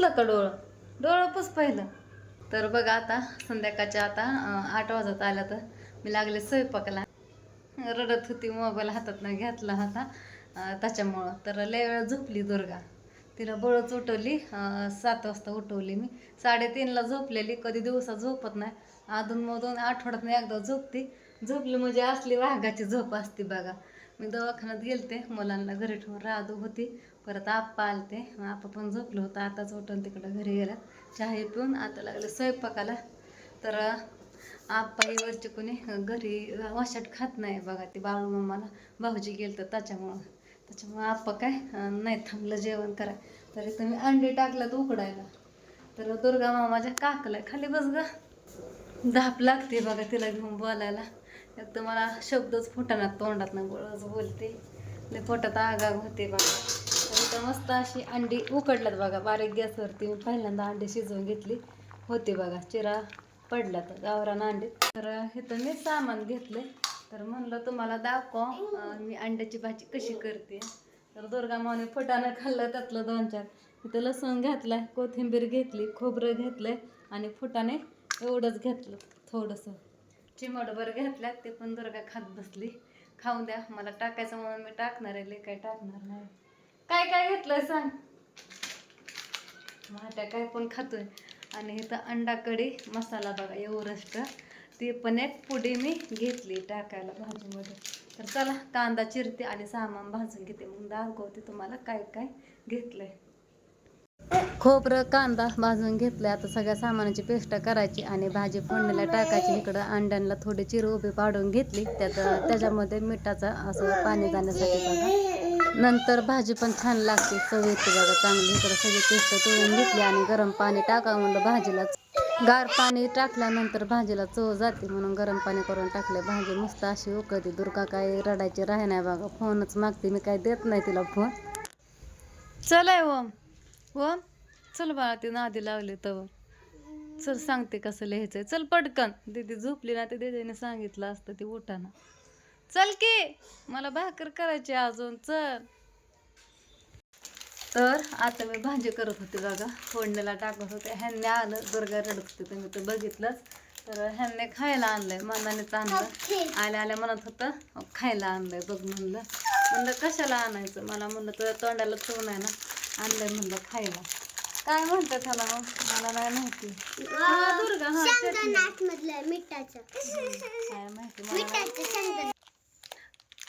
पुसलं का डोळं. डोळं पुस पहिलं. तर बघा आता संध्याकाळच्या आता आठ वाजत आल्या तर मी लागले स्वयंपाकाला. रडत होती मोबाईल हातात घेतला होता त्याच्यामुळं. तर लय वेळ झोपली दुर्गा. तिला बळच उठवली सात वाजता उठवली मी. साडेतीनला झोपलेली कधी दिवसा झोपत नाही. अधूनमधून आठवड्यातनं एकदा झोपते. झोपली म्हणजे असली वाघाची झोप असते बघा. मी दवाखान्यात गेलते मुलांना घरी ठेवून राहत होती. परत आप्पा आलते. मग आप्पा पण झोपलं होतं. आताच उठून तिकडं घरी गेला चहा पिऊन आता लागलं स्वयंपाकाला. तर आप्पा ही वरचे कोणी घरी वशाट खात नाही बघा ती बाळू मम्माला भाऊजी गेलं तर त्याच्यामुळं. त्याच्यामुळं आप्पा काय नाही थांबलं जेवण करा. तरी तुम्ही अंडी टाकलं तर उकडायला. तर दुर्गा मामाच्या काकला खाली बस ग. धाप लागते बघा तिला घेऊन बोलायला. एक तर मला शब्दच फुटाना तोंडात ना बळच बोलते पोटात आगाग होते बघा. तर मस्त अशी अंडी उकडल्यात बघा बारीक गॅसवरती मी पहिल्यांदा अंडी शिजवून घेतली. होती बघा चिरा पडला तर गावरान अंडे. तर इथं मी सामान घेतले तर म्हणलं तुम्हाला दाखव मी अंड्याची भाजी कशी करते. तर दुर्गा माने फुटानं खाल्लं त्यातलं दोन चार. इथं लसूण घातलाय कोथिंबीर घेतली खोबरं घेतलंय आणि फुटाने एवढंच घेतलं थोडंसं. चिमटभर घेतल्यात ते पण दुर्गा खात बसली. खाऊन द्या मला टाकायचं म्हणून मी टाकणार आहे काय टाकणार नाही. काय काय घेतलंय सांग. माझ्या काय पण खातोय. आणि इथं अंडा कढी मसाला बघा एवढंच ती पण एक पुडी मी घेतली टाकायला भाजीमध्ये. तर चला कांदा चिरते आणि सामान भाजून घेते. मग दाखवते तुम्हाला काय काय घेतलंय. खोबरं कांदा भाजून घेतलं आता सगळ्या सामानाची पेस्ट करायची आणि भाजी फोडणीला टाकायची. इकडं अंड्यांना थोडी चिर उभी पाडून घेतली. त्यात त्याच्यामध्ये मिठाचं असं पाणी जाण्यासाठी बघा. नंतर भाजी पण छान लागते. चव येते बघा चांगली. इकडं सगळी पेस्ट तळून घेतली आणि गरम पाणी टाका म्हणलं भाजीला. गार पाणी टाकल्यानंतर भाजीला चव जाते म्हणून गरम पाणी करून टाकले. भाजी मस्त अशी उकळते. दुर्गा काय रडायची राह नाही बघा. फोनच मागते. मी काय देत नाही तिला फोन. चलाय ओम. ओम चल बाळा ती नादी लावली तर चल सांगते कसं लिहायचंय. चल पटकन. दीदी झोपली ना ते दीदीने सांगितलं असतं ती उठाना. चल की. मला भाकर करायची अजून चल. तर आता मी भाजी करत होते बघा फोडणीला टाकत होते. ह्यांनी आलं दुर्गा रडत होते तुम्ही तर बघितलंच. तर ह्यांनी खायला आणलंय मनानेच आणलं. आल्या आल्या म्हणत होतं खायला आणलंय बघ म्हणलं. म्हणलं कशाला आणायचं? मला म्हणलं तुझ्या तोंडाला चव नाही ना आणलंय म्हणलं खायला. काय म्हणतात ह्याला मग? मला नाही माहिती. दुर्गा हा काय माहिती.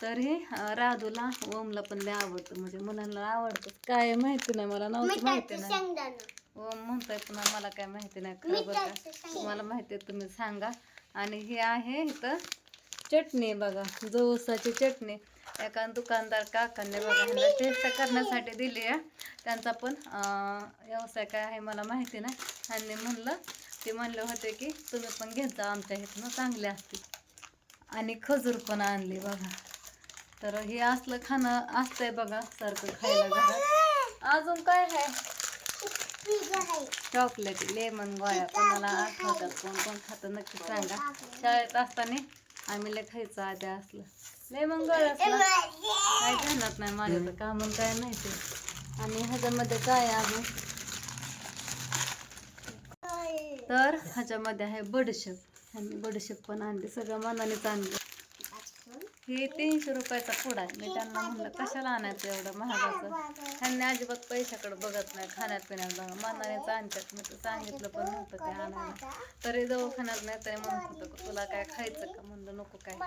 तर हे राधूला ओमला पण लय आवडतं. म्हणजे मुलांना आवडतं. काय माहिती नाही मला नव्हतं माहिती नाही. ओम म्हणतोय पुन्हा मला काय माहिती नाही खरं बरं का. तुम्हाला माहिती आहे तुम्ही सांगा. आणि हे आहे इथं चटणी बघा जवसाची चटणी. एका दुकानदार काकांनी बघा ह्याला टेस्ट करण्यासाठी दिली आहे. त्यांचा पण व्यवसाय काय आहे मला माहिती नाही. त्यांनी म्हणलं ते म्हणले होते की तुम्ही पण घेत आमच्या इथनं चांगले असतील आणि खजूर पण आणली बघा. तर हे असलं खाणं असतंय बघा सारखं खायला घरात. अजून काय आहे? चॉकलेट लेमन गोळ्या. कोणाला आठवतात कोण कोण खातं नक्की सांगा. शाळेत असताना आम्ही लय खायचं आधी असलं. लेमन गोळ्या काय ध्यानात नाही माझ्या तर का म्हणून काय माहिती आणि ह्याच्यामध्ये काय आहे अजून? तर ह्याच्यामध्ये आहे बडीशेप. ह्यांनी बडीशेप पण आणली. सगळं मनानेच आणलं. हे तीनशे रुपयाचा पुडा आहे. मी त्यांना म्हणलं कशाला आणायचं एवढं महागाचं? ह्यांनी अजिबात पैशाकडे बघत नाही खाण्यात पिण्यात बघा मनानेच आणतात. मी तर सांगितलं पण नव्हतं काय आणायला. तरी दवाखान्यात नाही तरी म्हणत होतं का तुला काय खायचं का? म्हणलं नको काय.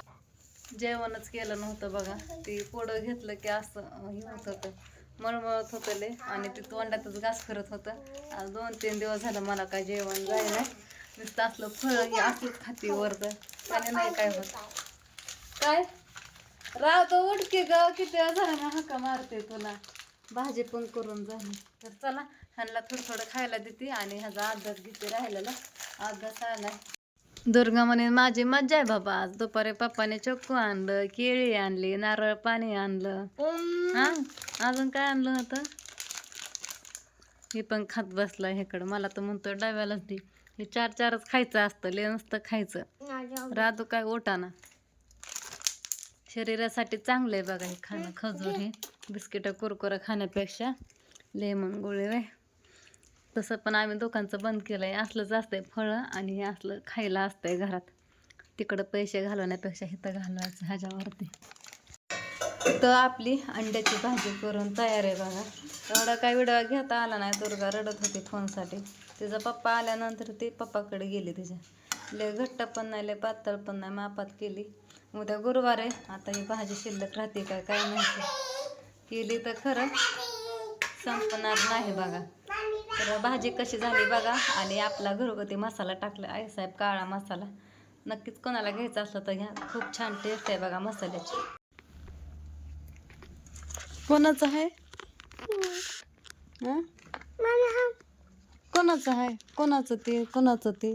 जेवणच केलं नव्हतं बघा. ते पोडं घेतलं की असं हे होत होतं. मळमळत होतं ले आणि ते तोंडातच घास करत होतं. आज दोन तीन दिवस झालं मला काय जेवण जाय नाही. नुसतं असलं फळ हे असलंच खाती वरतं त्याने नाही काय होत. काय? राहतो उडकी ग किती वेळा झाला ना हक्का मारते तुला. भाजी पण करून झाली. तर चला ह्यांना थोडं थोडं खायला देते आणि ह्याचा अभ्यास घेते राहिलेला. अभ्यास आलाय. दुर्गा म्हणे माझी मज्जा आहे बाबा. आज दुपारी पप्पाने चक्कू आणलं केळी आणली नारळ पाणी आणलं. हा? अजून काय आणलं होतं? हे पण खात बसला ह्याकडं. मला तर म्हणतो डाव्यालाच दे. हे चार चारच खायचं असतं ले नसतं खायचं. राहतो काय ओटाना शरीरासाठी चांगलं आहे बघा हे खाणं खजूर हे. बिस्किटं कुरकुरं खाण्यापेक्षा लेमन गोळी तसं पण आम्ही दुकानचं बंद केलं आहे असलंच असतंय फळं आणि हे असलं खायला असतंय घरात. तिकडं पैसे घालवण्यापेक्षा इथं घालवायचं ह्याच्यावरती. तर आपली अंड्याची भाजी करून तयार आहे बघा. एवढा काय व्हिडिओ घेता आला नाही दुर्गा रडत होती फोनसाठी. तिचा पप्पा आल्यानंतर ती पप्पाकडे गेली तिच्या. लय घट्ट पण नाही लय पातळ पण नाही मापात केली. उद्या गुरुवार आहे. आता ही भाजी शिल्लक राहते काय काय माहिती. केली तर खरं संपणार नाही बघा. तर भाजी कशी झाली बघा. आणि आपला घरगुती मसाला टाकला. आहे साहेब काळा मसाला. नक्कीच कोणाला घ्यायचा असलं तर घ्या. खूप छान टेस्ट आहे बघा मसाल्याची. कोणाचं आहे? हं? कोणाचं आहे? कोणाचं ते? कोणाचं ते?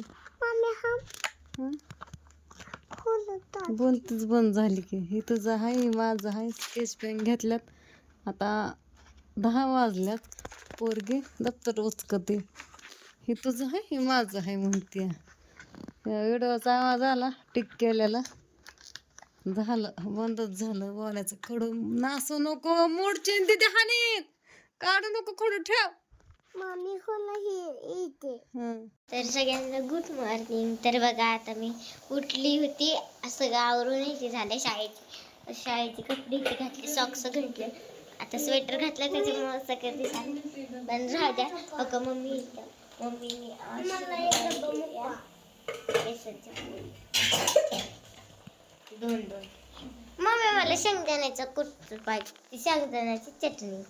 हं? बंद झाली की. हे तुझं आहे माझं आहे स्केच पेन घेतल्यात. आता दहा वाजल्यात. पोरगी दप्तर उचकते. हे तुझं आहे हे माझं आहे म्हणते व्हिडिओचा आवाज आला टिक केलेला. झालं बंदच झालं. बोलायचं खडू नासू नको मोडचे तिथे हानीत. काढू नको खडू ठेव. मामी होला हे येते हं. तर सगळ्यांना गुड मॉर्निंग तर बघा आता मी उठली होती. असं आवरून यायची झाले शाळेची. शाळेची कपडे इथे घातले सॉक्स घातले. आता स्वेटर घातलं त्याच्यामुळे सगळं दिसाल पण राहू द्या. बघा मम्मी इथं. मम्मीने. दोन दोन. मम्मी मला शेंगदाण्याचं कुट पाहिजे. ती शेंगदाण्याची चटणी.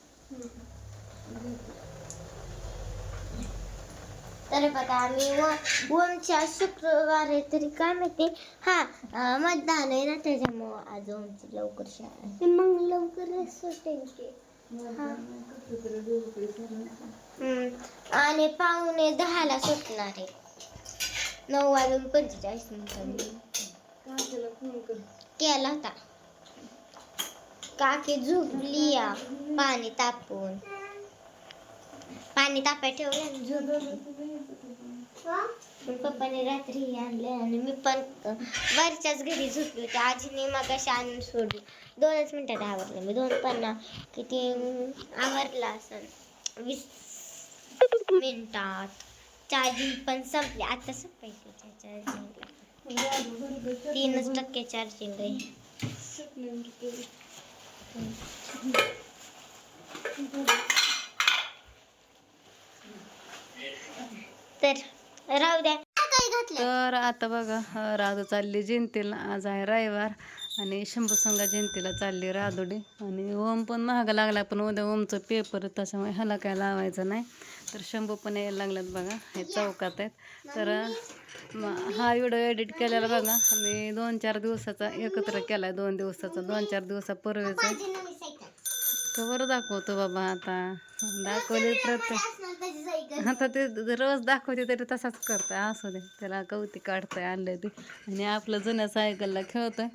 तर बघा आम्ही व ओमच्या शुक्रवार तरी काय माहिती? हा मतदान आहे ना त्याच्यामुळं आज ओमची लवकर शाळा मग लवकरच सुटेल हम्म. आणि पाहुणे दहाला सुटणार आहे. नऊ वाजून पंचेचाळीस मिनिटांनी. केला होता. काकी झोपली या पाणी तापून पाणी तापाय ठेवलं झोपली. पप्पाने रात्री हे आणले आणि मी पण वरच्याच घरी झोपली होती. आजीने मग आणून सोडली. दोनच मिनिटात आवरलं. मी दोन पण ना किती आवरला असं वीस मिनिटात. चार्जिंग पण संपली. आता संपायची चार्जिंगला. तीनच टक्के चार्जिंग आहे. तर राहू द्या. काय घातलं तर आता बघा राधू चालली जयंतीला आज आहे रविवार आणि शंभू संघा जयंतीला चालली राधुडी आणि ओम पण महाग लागला पण उद्या ओमचं पेपर त्याच्यामुळे ह्याला काय लावायचं नाही. तर शंभू पण यायला लागल्यात बघा हे चौकात आहेत. तर हा व्हिडिओ एडिट केलेला बघा मी दोन चार दिवसाचा एकत्र केला आहे दोन दिवसाचा दोन चार दिवसापूर्वीचा. कवर दाखवतो बाबा आता. दाखवले प्रत्येक आता ते ज- रोज दाखवते तरी तसाच करतोय. असू दे. त्याला कवती काढतोय आणलंय ते. आणि आपलं जुन्या सायकलला खेळतोय.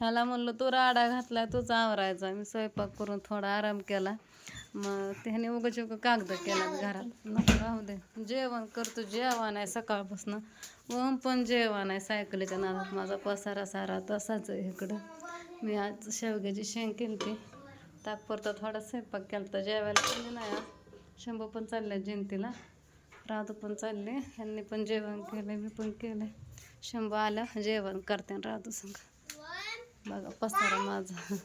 ह्याला म्हणलं तू राडा घातला तोच आवरायचा. मी स्वयंपाक करून थोडा आराम केला. मग त्याने उगाच उगा कागद केला घरात. नको राहू दे. जेवण करतो. जेवण आहे सकाळपासून. ओम पण जेवण आहे सायकलीच्या नादात. माझा पसारा सारा तसाच आहे इकडं. मी आज शेवग्याची शेंग केली ताकपुरता थोडा स्वयंपाक केला तर जेवायला नाही आज. शंभू पण चालले जयंतीला. राधू पण चालले. ह्यांनी पण जेवण केलं मी पण केलं शंभू आलं जेवण करते आणि राधू संग. बघा पसारा माझा.